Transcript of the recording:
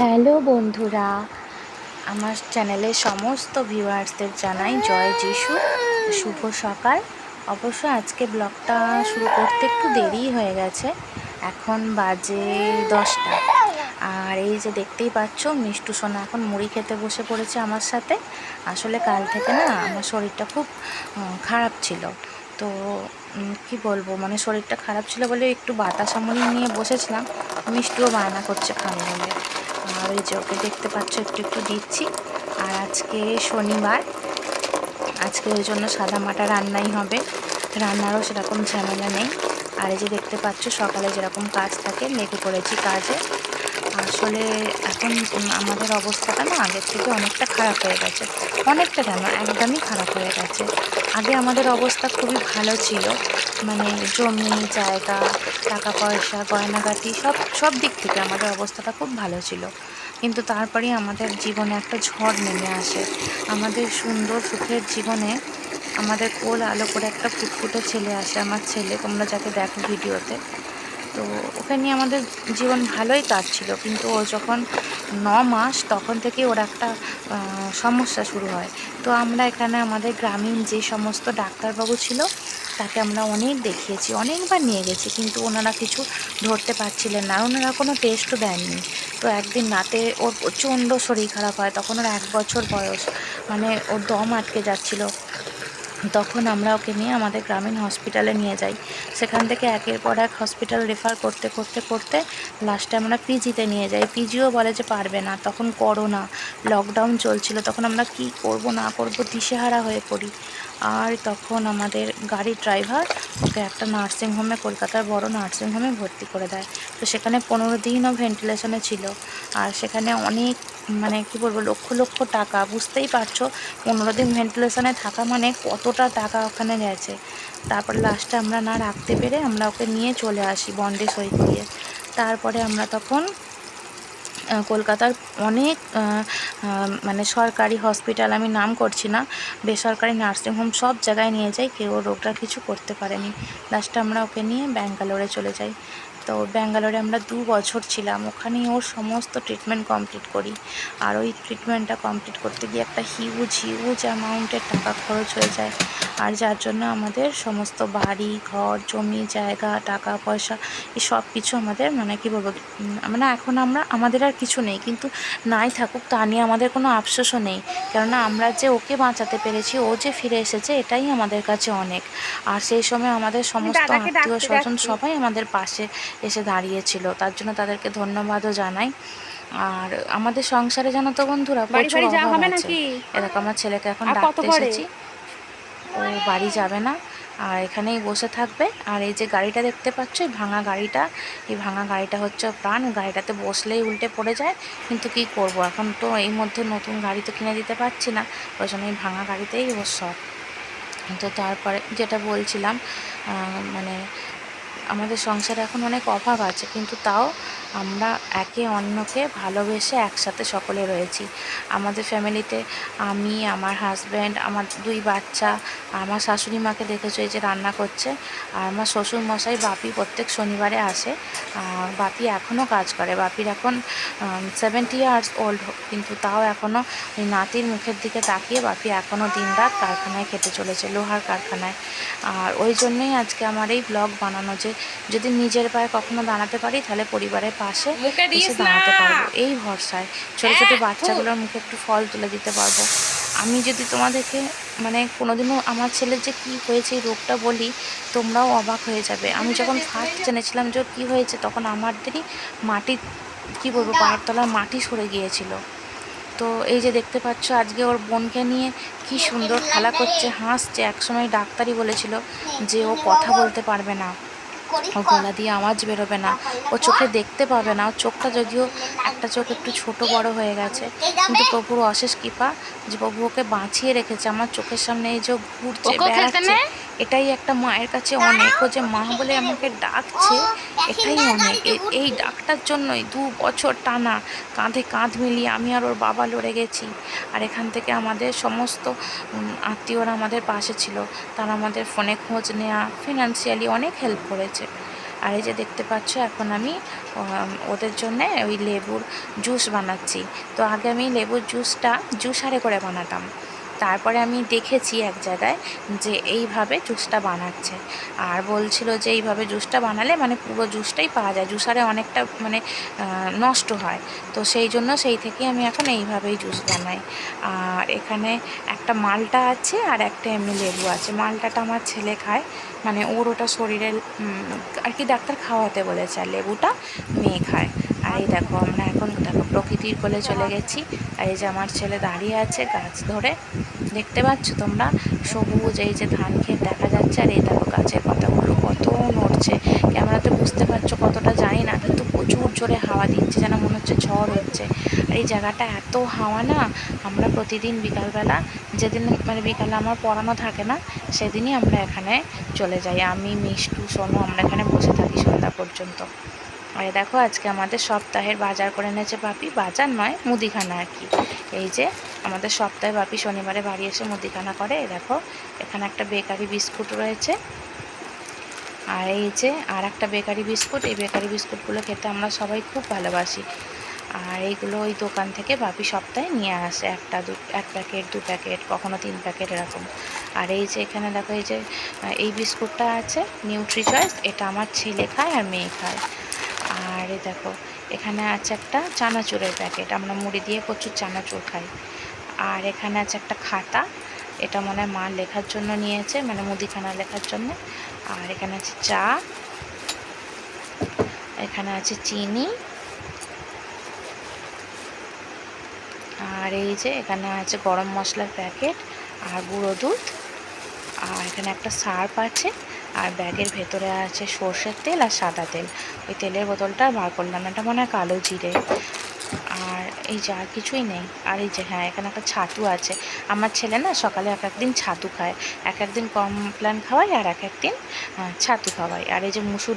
Hello বন্ধুরা, আমার চ্যানেলের সমস্ত ভিউয়ার্সদের জানাই জয় যিশু, শুভ সকাল। অবশ্য আজকে ব্লগটা শুরু করতে একটু দেরি হয়ে গেছে, এখন বাজে দশটা। আর এই যে দেখতেই পাচ্ছ, মিষ্টু সোনা এখন মুড়ি খেতে বসে পড়েছে আমার সাথে। আসলে কাল থেকে না আমার শরীরটা খুব খারাপ ছিল। তো কি বলব মানে শরীরটা খারাপ ছিল বলে একটু বাতাসা মুড়ি নিয়ে বসেছিলাম। মিষ্টিও বায়না করছে খাবে বলে আর ওই জগে দেখতে পাচ্ছ, একটু একটু দিচ্ছি। আর আজকে শনিবার, আজকে ওই জন্য সাদা মাটা রান্নাই হবে। রান্নারও সেরকম ঝামেলা নেই। আর এই যে দেখতে পাচ্ছ, সকালে যেরকম কাজ থাকে লেগে পড়েছি কাজে। আসলে এখন আমাদের অবস্থাটা না আগের থেকে অনেকটা খারাপ হয়ে গেছে। অনেকটা কেন একদমই খারাপ হয়ে গেছে। আগে আমাদের অবস্থা খুবই ভালো ছিল। মানে জমি, জায়গা টাকা পয়সা গয়নাগাটি সব সব দিক থেকে আমাদের অবস্থাটা খুব ভালো ছিল। কিন্তু তারপরেই আমাদের জীবনে একটা ঝড় নেমে আসে। আমাদের সুন্দর সুখের জীবনে আমাদের কোল আলো করে একটা ফুটফুটে ছেলে আসে আমার ছেলে। তোমরা যাকে দেখো ভিডিওতে। তো ওকে নিয়ে আমাদের জীবন ভালোই কাটছিল। কিন্তু ও যখন ন মাস তখন থেকে ওর একটা সমস্যা শুরু হয়। তো আমরা এখানে আমাদের গ্রামীণ যে সমস্ত ডাক্তারবাবু ছিল, তাকে আমরা অনেক দেখিয়েছি, অনেকবার নিয়ে গেছি। কিন্তু ওনারা কিছু ধরতে পারছিলেন না। ওনারা কোনো টেস্টও দেননি। তো একদিন রাতে ওর প্রচণ্ড শরীর খারাপ হয়। তখন ওর এক বছর বয়স। মানে ওর দম আটকে যাচ্ছিল। তখন আমরা ওকে নিয়ে আমাদের গ্রামীণ হসপিটালে নিয়ে যাই। সেখান থেকে একের পর এক হসপিটাল রেফার করতে করতে করতে লাস্টে আমরা পিজিতে নিয়ে যাই। পিজিও বলে যে পারবে না, তখন করোনা লকডাউন চলছিল, তখন আমরা কি করব, না করব, দিশেহারা হয়ে পড়ি। আর তখন আমাদের গাড়ির ড্রাইভার ওকে একটা নার্সিংহোমে কলকাতার বড় নার্সিংহোমে ভর্তি করে দেয়। তো সেখানে পনেরো দিনও ভেন্টিলেশনে ছিল। আর সেখানে অনেক মানে কি বলব, লক্ষ লক্ষ টাকা, বুঝতেই পারছ, পনেরো দিন ভেন্টিলেশনে থাকা মানে কতটা টাকা ওখানে গেছে। তারপর লাস্টে আমরা না রাখতে পেরে আমরা ওকে নিয়ে চলে আসি বন্ডে সই করিয়ে তারপরে আমরা তখন কলকাতার অনেক মানে সরকারি হসপিটাল, আমি নাম করছি না, বেসরকারি নার্সিং হোম সব জায়গায় নিয়ে যাই, কেউ রোগটা কিছু করতে পারেনি। লাস্টে আমরা ওকে নিয়ে ব্যাঙ্গালোরে চলে যাই। তো ব্যাঙ্গালোরে আমরা দু বছর ছিলাম। ওখানেই ওর সমস্ত ট্রিটমেন্ট কমপ্লিট করি। আর ওই ট্রিটমেন্টটা কমপ্লিট করতে গিয়ে একটা হিউজ হিউজ অ্যামাউন্টের টাকা খরচ হয়ে যায়। আর যার জন্য আমাদের সমস্ত বাড়ি ঘর জমি জায়গা টাকা পয়সা এই সব কিছু আমাদের মানে কী বলব মানে এখন আমরা আমাদের আর কিছু নেই। কিন্তু নাই থাকুক তা নিয়ে আমাদের কোনো আফসোসও নেই। কেননা আমরা যে ওকে বাঁচাতে পেরেছি ও যে ফিরে এসেছে এটাই আমাদের কাছে অনেক। আর সেই সময় আমাদের সমস্ত আত্মীয় স্বজন সবাই আমাদের পাশে। এসে দাঁড়িয়েছিল। তার জন্য তাদেরকে ধন্যবাদও জানাই। আর আমাদের সংসারে জানো তো বন্ধুরা প্রচুর অভাব আছে। এরকম আমার ছেলেকে এখন ডাকতে এসেছি। ও বাড়ি যাবে না। আর এখানেই বসে থাকবে। আর এই যে গাড়িটা দেখতে পাচ্ছ এই ভাঙা গাড়িটা এই ভাঙা গাড়িটা হচ্ছে প্রাণ। গাড়িটাতে বসলেই উল্টে পড়ে যায়। কিন্তু কি করব? এখন তো এই মধ্যে নতুন গাড়ি তো কিনে দিতে পারছি না। ওই জন্য এই ভাঙা গাড়িতেই ওর সব তো তারপরে যেটা বলছিলাম মানে আমাদের সংসারে এখন অনেক অভাব আছে, কিন্তু তাও আমরা একে অন্যকে ভালোবেসে একসাথে সকলে রয়েছি। আমাদের ফ্যামিলিতে আমি, আমার হাজব্যান্ড, আমার দুই বাচ্চা, আমার শাশুড়ি মাকে দেখেছ এই যে রান্না করছে, আর আমার শ্বশুর মশাই বাপি প্রত্যেক শনিবারে আসে। বাপি এখনও কাজ করে। বাপির এখন সেভেন্টি ইয়ার্স ওল্ড কিন্তু তাও এখনও ওই নাতির মুখের দিকে তাকিয়ে বাপি এখনও দিনরাত কারখানায় খেতে চলেছে, লোহার কারখানায়। আর ওই জন্যই আজকে আমার এই ব্লগ বানানো যে যদি নিজের পায়ে কখনো দাঁড়াতে পারি তাহলে পরিবারের পাশে এসে দাঁড়াতে পারব। এই ভরসায় ছোটো ছোটো বাচ্চাগুলোর মুখে একটু ফল তুলে দিতে পারব। আমি যদি তোমাদেরকে মানে কোনোদিনও আমার ছেলের যে কি হয়েছে এই রোগটা বলি তোমরাও অবাক হয়ে যাবে। আমি যখন ফার্স্ট জেনেছিলাম যে কী হয়েছে তখন আমাদেরই মাটি কি বলব পায়ের তলার মাটি সরে গিয়েছিল। তো এই যে দেখতে পাচ্ছ আজকে ওর বোনকে নিয়ে কি সুন্দর খেলা করছে হাসছে। একসময় ডাক্তারই বলেছিল যে ও কথা বলতে পারবে না। ও গলা দিয়ে আওয়াজ বেরোবে না। ও চোখে দেখতে পাবে না। ওর চোখটা যদিও একটা চোখ একটু ছোট বড় হয়ে গেছে। কিন্তু প্রভুর অশেষ কৃপা যে প্রভু ওকে বাঁচিয়ে রেখেছে। আমার চোখের সামনে এই যে ঘুরছে বেড়াচ্ছে এটাই একটা মায়ের কাছে অনেক। ও যে মা বলে আমাকে ডাকছে এটাই অনেক। এই ডাকটার জন্যই দু বছর টানা কাঁধে কাঁধ মিলিয়ে আমি আর ওর বাবা লড়ে গেছি। আর এখান থেকে আমাদের সমস্ত আত্মীয়রা আমাদের পাশে ছিল। তারা আমাদের ফোনে খোঁজ নেওয়া ফিনান্সিয়ালি অনেক হেল্প করেছে। আর এই যে দেখতে পাচ্ছ, এখন আমি ওদের জন্যে ওই লেবুর জুস বানাচ্ছি। তো আগে আমি লেবুর জুসটা, জুস জুসারে করে বানাতাম। তারপরে আমি দেখেছি এক জায়গায় যে এইভাবে জুসটা বানাচ্ছে। আর বলছিল যে এইভাবে জুসটা বানালে মানে পুরো জুসটাই পাওয়া যায় জুসারে অনেকটা মানে নষ্ট হয়। তো সেই জন্য সেই থেকে আমি এখন এইভাবেই জুস বানাই। আর এখানে একটা মালটা আছে আর একটা এমনি লেবু আছে। মালটাটা আমার ছেলে খায়। মানে ওর ওটা শরীরের আর কি ডাক্তার খাওয়াতে বলেছে, আর লেবুটা মেয়ে খায়। এই দেখো, আমরা এখন দেখো প্রকৃতির কোলে চলে গেছি। আর এই যে আমার ছেলে দাঁড়িয়ে আছে গাছ ধরে। দেখতে পাচ্ছ তোমরা? সবুজ, এই যে ধান ক্ষেত দেখা যাচ্ছে। আর এই দেখো গাছের পাতাগুলো কত নড়ছে। ক্যামেরাতে বুঝতে পারছ কতটা জানি না, কিন্তু প্রচুর জোরে হাওয়া দিচ্ছে, যেন মনে হচ্ছে ঝড় হচ্ছে। আর এই জায়গাটা এত হাওয়া না, আমরা প্রতিদিন বিকালবেলা যেদিন মানে বিকালে আমার পড়ানো থাকে না, সেদিনই আমরা এখানে চলে যাই। আমি, মিষ্টু, সোনু, আমরা এখানে বসে থাকি সন্ধ্যা পর্যন্ত। আর দেখো, আজকে আমাদের সপ্তাহের বাজার করে এনেছে বাপি। বাজার নয়, মুদিখানা আর কি। এই যে আমাদের সপ্তাহে বাপি শনিবারে বাড়ি এসে মুদিখানা করে। দেখো, এখানে একটা বেকারি বিস্কুট রয়েছে। আর এই যে আর একটা বেকারি বিস্কুট। এই বেকারি বিস্কুটগুলো খেতে আমরা সবাই খুব ভালোবাসি। আর এইগুলো ওই দোকান থেকে বাপি সপ্তাহে নিয়ে আসে। একটা দু, এক প্যাকেট, দু প্যাকেট, কখনো তিন প্যাকেট এরকম। আর এই যে এখানে দেখো, এই যে এই বিস্কুটটা আছে নিউট্রি চয়েস এটা আমার ছেলে খায় আর মেয়ে খায়। এই দেখো, এখানে আছে একটা চানাচুরের প্যাকেট, আমরা মুড়ি দিয়ে প্রচুর চানাচুর খাই। আর এখানে আছে একটা খাতা, এটা মনে মা লেখার জন্য নিয়েছে মানে মুদিখানা লেখার জন্য। আর এখানে আছে চা, এখানে আছে চিনি। আর এই যে এখানে আছে গরম মশলার প্যাকেট আর গুঁড়ো দুধ। আর এখানে একটা সার্ফ আছে। আর ব্যাগের ভেতরে আছে সর্ষের তেল আর সাদা তেল। ওই তেলের বোতলটা বার করলাম, এটা মনে হয় কালো জিরে। আর এই যা কিছুই নেই। আর এই যে হ্যাঁ এখানে একটা ছাতু আছে। আমার ছেলে না সকালে এক একদিন ছাতু খায়। এক একদিন কমপ্ল্যান খাওয়াই আর এক একদিন ছাতু খাওয়াই আর এই যে মুসুর